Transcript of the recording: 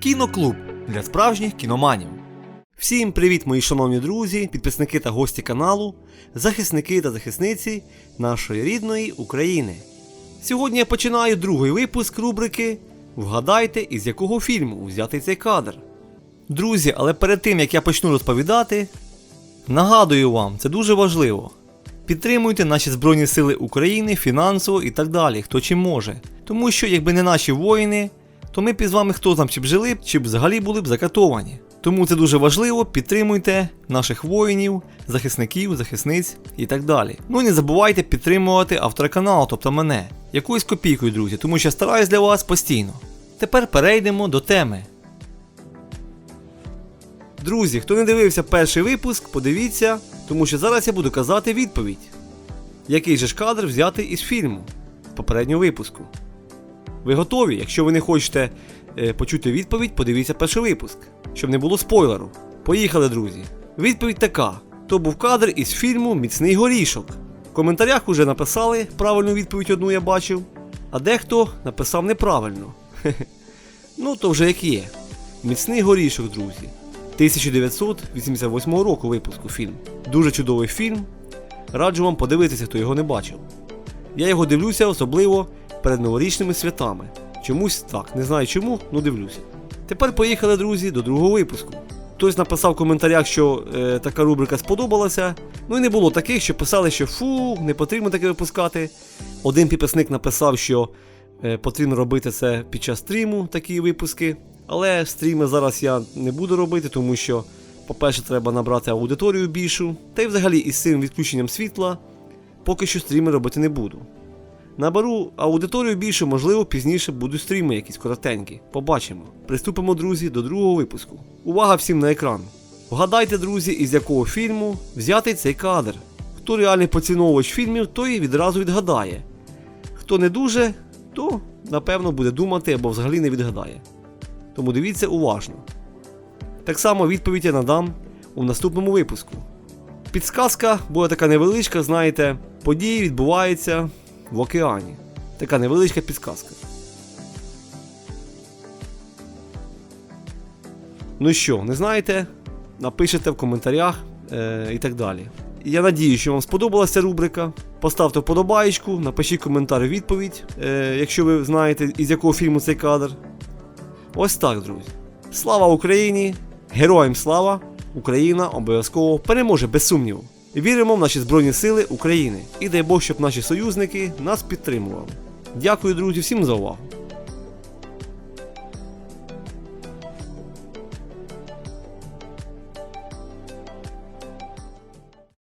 Кіноклуб для справжніх кіноманів. Всім привіт, мої шановні друзі, підписники та гості каналу, захисники та захисниці нашої рідної України. Сьогодні я починаю другий випуск рубрики Вгадайте, із якого фільму взятий цей кадр. Друзі, але перед тим як я почну розповідати, нагадую вам, це дуже важливо. Підтримуйте наші Збройні Сили України фінансово і так далі, хто чим може. Тому що, якби не наші воїни, то ми б із вами хто там чи б жили, чи б взагалі були б закатовані. Тому це дуже важливо, підтримуйте наших воїнів, захисників, захисниць і так далі. Ну і не забувайте підтримувати автора каналу, тобто мене, якоюсь копійкою, друзі, тому що стараюсь для вас постійно. Тепер перейдемо до теми. Друзі, хто не дивився перший випуск, подивіться, тому що зараз я буду казати відповідь. Який же ж кадр взяти із фільму попереднього випуску? Ви готові? Якщо ви не хочете е, почути відповідь, подивіться перший випуск, щоб не було спойлеру. Поїхали, друзі. Відповідь така: то був кадр із фільму Міцний горішок. В коментарях уже написали правильну відповідь одну я бачив, а дехто написав неправильно. Ну, то вже як є. Міцний горішок, друзі. 1988 року випуску фільм. Дуже чудовий фільм. Раджу вам подивитися, хто його не бачив. Я його дивлюся особливо перед новорічними святами. Чомусь так, не знаю чому, ну дивлюся. Тепер поїхали, друзі, до другого випуску. Хтось написав в коментарях, що е, така рубрика сподобалася. Ну і не було таких, що писали, що фу, не потрібно таке випускати. Один підписник написав, що е, потрібно робити це під час стріму, такі випуски. Але стріми зараз я не буду робити, тому що, по-перше, треба набрати аудиторію більшу. Та й взагалі із цим відключенням світла поки що стріми робити не буду. Наберу аудиторію більше, можливо, пізніше будуть стріми якісь коротенькі. Побачимо. Приступимо, друзі, до другого випуску. Увага всім на екран. Вгадайте, друзі, із якого фільму взятий цей кадр. Хто реальний поціновувач фільмів, той відразу відгадає. Хто не дуже, то напевно буде думати або взагалі не відгадає. Тому дивіться уважно. Так само відповідь я надам у наступному випуску. Підсказка буде така невеличка, знаєте, події відбуваються в океані. Така невеличка підсказка. Ну що, не знаєте? Напишете в коментарях е, і так далі. Я надію, що вам сподобалася рубрика. Поставте вподобаєчку, напишіть коментар відповідь, е, якщо ви знаєте, із якого фільму цей кадр. Ось так, друзі. Слава Україні! Героям слава! Україна обов'язково переможе без сумніву. Віримо в наші Збройні Сили України і дай Бог, щоб наші союзники нас підтримували. Дякую, друзі, всім за увагу.